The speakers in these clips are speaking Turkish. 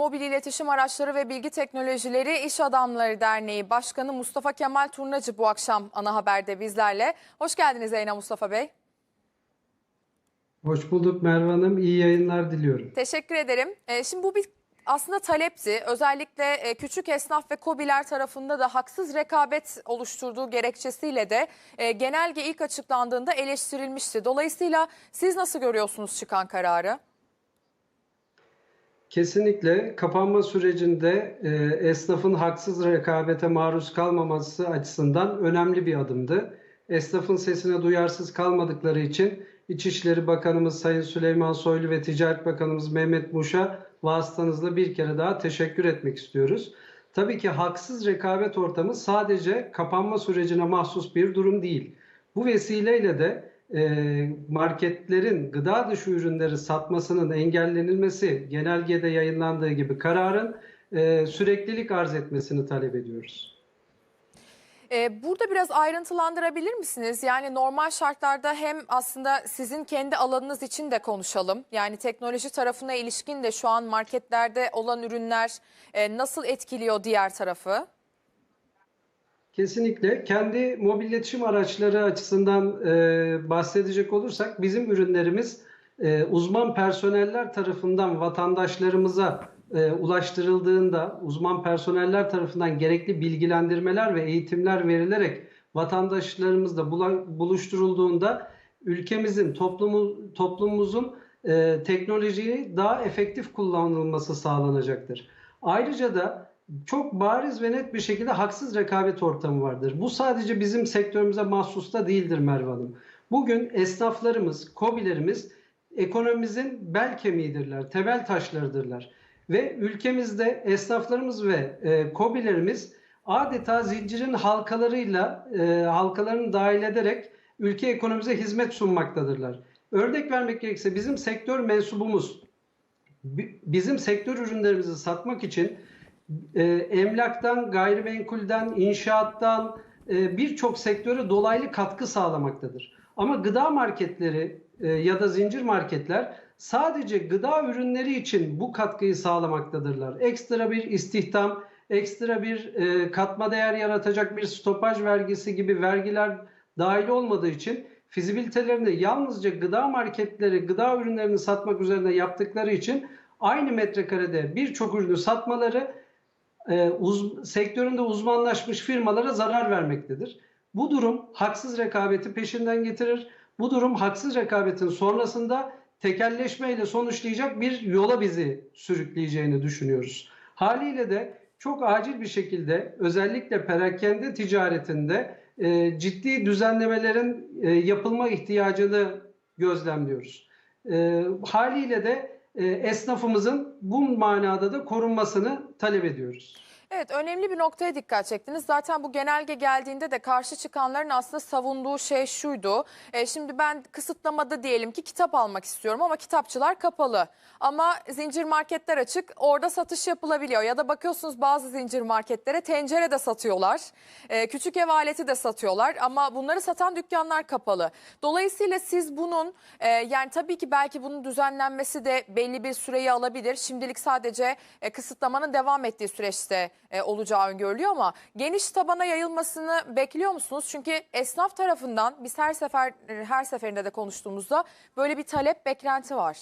Mobil İletişim Araçları ve Bilgi Teknolojileri İş Adamları Derneği Başkanı Mustafa Kemal Turnacı bu akşam ana haberde bizlerle. Hoş geldiniz Eyna Mustafa Bey. Hoş bulduk Merve Hanım. İyi yayınlar diliyorum. Teşekkür ederim. Ee, şimdi bu bir aslında talepti. Özellikle e, küçük esnaf ve KOBİ'ler tarafında da haksız rekabet oluşturduğu gerekçesiyle de e, genelge ilk açıklandığında eleştirilmişti. Dolayısıyla siz nasıl görüyorsunuz çıkan kararı? Kesinlikle kapanma sürecinde e, esnafın haksız rekabete maruz kalmaması açısından önemli bir adımdı. Esnafın sesine duyarsız kalmadıkları için İçişleri Bakanımız Sayın Süleyman Soylu ve Ticaret Bakanımız Mehmet Muş'a vasıtanızla bir kere daha teşekkür etmek istiyoruz. Tabii ki haksız rekabet ortamı sadece kapanma sürecine mahsus bir durum değil. Bu vesileyle de marketlerin gıda dışı ürünleri satmasının engellenilmesi genelgede yayınlandığı gibi kararın e, süreklilik arz etmesini talep ediyoruz. Ee, Burada biraz ayrıntılandırabilir misiniz? Yani normal şartlarda hem aslında sizin kendi alanınız için de konuşalım. Yani teknoloji tarafına ilişkin de şu an marketlerde olan ürünler e, nasıl etkiliyor diğer tarafı? Kesinlikle kendi mobil iletişim araçları açısından e, bahsedecek olursak bizim ürünlerimiz e, uzman personeller tarafından vatandaşlarımıza e, ulaştırıldığında uzman personeller tarafından gerekli bilgilendirmeler ve eğitimler verilerek vatandaşlarımızla buluşturulduğunda ülkemizin toplumu, toplumumuzun e, teknolojiyi daha efektif kullanılması sağlanacaktır. Ayrıca da çok bariz ve net bir şekilde haksız rekabet ortamı vardır. Bu sadece bizim sektörümüze mahsus da değildir Merve Hanım. Bugün esnaflarımız, kobilerimiz ekonomimizin bel kemiğidirler, temel taşlarıdırlar. Ve ülkemizde esnaflarımız ve e, kobilerimiz adeta zincirin halkalarıyla, e, halkalarını dahil ederek ülke ekonomimize hizmet sunmaktadırlar. Örnek vermek gerekirse bizim sektör mensubumuz bi- bizim sektör ürünlerimizi satmak için e, emlaktan, gayrimenkulden, inşaattan e, birçok sektöre dolaylı katkı sağlamaktadır. Ama gıda marketleri e, ya da zincir marketler sadece gıda ürünleri için bu katkıyı sağlamaktadırlar. Ekstra bir istihdam, ekstra bir e, katma değer yaratacak bir stopaj vergisi gibi vergiler dahil olmadığı için fizibilitelerini yalnızca gıda marketleri gıda ürünlerini satmak üzerine yaptıkları için aynı metrekarede birçok ürünü satmaları e, uz, sektöründe uzmanlaşmış firmalara zarar vermektedir. Bu durum haksız rekabeti peşinden getirir. Bu durum haksız rekabetin sonrasında tekelleşmeyle sonuçlayacak bir yola bizi sürükleyeceğini düşünüyoruz. Haliyle de çok acil bir şekilde özellikle perakende ticaretinde e, ciddi düzenlemelerin e, yapılma ihtiyacını gözlemliyoruz. E, haliyle de esnafımızın bu manada da korunmasını talep ediyoruz. Evet önemli bir noktaya dikkat çektiniz. Zaten bu genelge geldiğinde de karşı çıkanların aslında savunduğu şey şuydu. E, şimdi ben kısıtlamada diyelim ki kitap almak istiyorum ama kitapçılar kapalı. Ama zincir marketler açık orada satış yapılabiliyor. Ya da bakıyorsunuz bazı zincir marketlere tencere de satıyorlar. E, küçük ev aleti de satıyorlar ama bunları satan dükkanlar kapalı. Dolayısıyla siz bunun e, yani tabii ki belki bunun düzenlenmesi de belli bir süreyi alabilir. Şimdilik sadece e, kısıtlamanın devam ettiği süreçte e, olacağı öngörülüyor ama geniş tabana yayılmasını bekliyor musunuz? Çünkü esnaf tarafından biz her sefer her seferinde de konuştuğumuzda böyle bir talep beklenti var.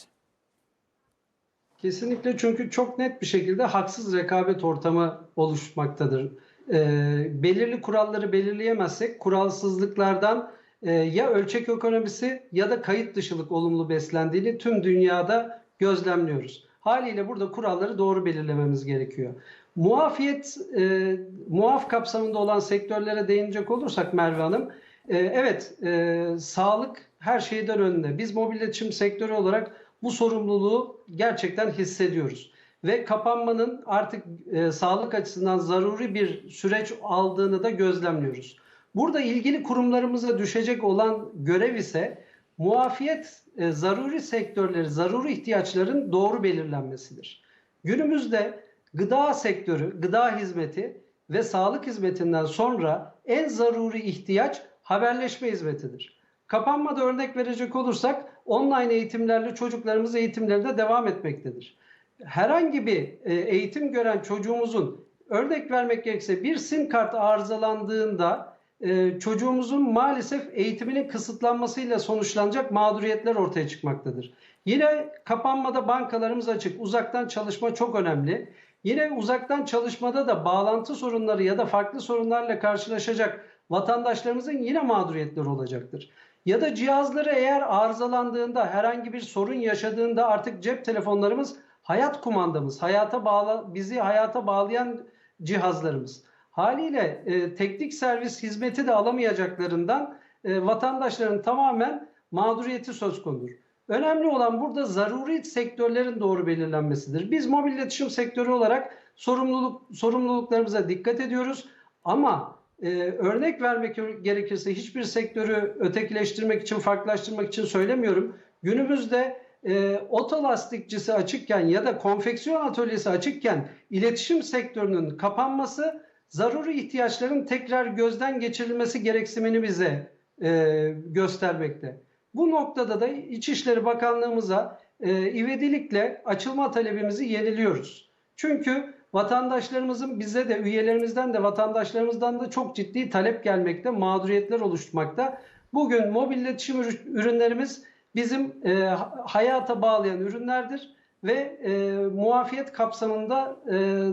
Kesinlikle çünkü çok net bir şekilde haksız rekabet ortamı oluşmaktadır. Ee, belirli kuralları belirleyemezsek kuralsızlıklardan e, ya ölçek ekonomisi ya da kayıt dışılık olumlu beslendiğini tüm dünyada gözlemliyoruz. Haliyle burada kuralları doğru belirlememiz gerekiyor. Muafiyet, e, muaf kapsamında olan sektörlere değinecek olursak Merve Hanım, e, evet e, sağlık her şeyden önde. Biz mobil iletişim sektörü olarak bu sorumluluğu gerçekten hissediyoruz. Ve kapanmanın artık e, sağlık açısından zaruri bir süreç aldığını da gözlemliyoruz. Burada ilgili kurumlarımıza düşecek olan görev ise muafiyet e, zaruri sektörleri, zaruri ihtiyaçların doğru belirlenmesidir. Günümüzde gıda sektörü, gıda hizmeti ve sağlık hizmetinden sonra en zaruri ihtiyaç haberleşme hizmetidir. Kapanmada örnek verecek olursak online eğitimlerle çocuklarımız eğitimlerine devam etmektedir. herhangi bir e, eğitim gören çocuğumuzun örnek vermek gerekirse bir sim kart arızalandığında e, çocuğumuzun maalesef eğitiminin kısıtlanmasıyla sonuçlanacak mağduriyetler ortaya çıkmaktadır. Yine kapanmada bankalarımız açık. Uzaktan çalışma çok önemli. Yine uzaktan çalışmada da bağlantı sorunları ya da farklı sorunlarla karşılaşacak vatandaşlarımızın yine mağduriyetleri olacaktır. Ya da cihazları eğer arızalandığında, herhangi bir sorun yaşadığında artık cep telefonlarımız hayat kumandamız, hayata bağla, bizi hayata bağlayan cihazlarımız. Haliyle e, teknik servis hizmeti de alamayacaklarından e, vatandaşların tamamen mağduriyeti söz konudur. Önemli olan burada zaruri sektörlerin doğru belirlenmesidir. Biz mobil iletişim sektörü olarak sorumluluk sorumluluklarımıza dikkat ediyoruz ama e, örnek vermek gerekirse hiçbir sektörü ötekileştirmek için, farklılaştırmak için söylemiyorum. Günümüzde e, otolastikçisi açıkken ya da konfeksiyon atölyesi açıkken iletişim sektörünün kapanması zaruri ihtiyaçların tekrar gözden geçirilmesi gereksinimini bize e, göstermekte. Bu noktada da İçişleri Bakanlığımıza e, ivedilikle açılma talebimizi yeniliyoruz. Çünkü vatandaşlarımızın bize de üyelerimizden de vatandaşlarımızdan da çok ciddi talep gelmekte, mağduriyetler oluşmakta. Bugün mobil iletişim ürünlerimiz bizim e, hayata bağlayan ürünlerdir ve e, muafiyet kapsamında e,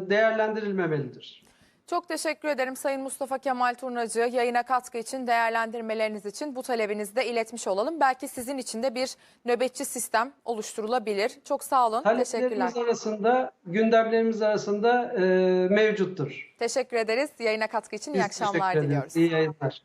değerlendirilmemelidir. Çok teşekkür ederim Sayın Mustafa Kemal Turnacı. Yayına katkı için, değerlendirmeleriniz için bu talebinizi de iletmiş olalım. Belki sizin için de bir nöbetçi sistem oluşturulabilir. Çok sağ olun. Teşekkürler. Arasında, gündemlerimiz arasında e, mevcuttur. Teşekkür ederiz. Yayına katkı için iyi Biz akşamlar diliyoruz. İyi yayınlar.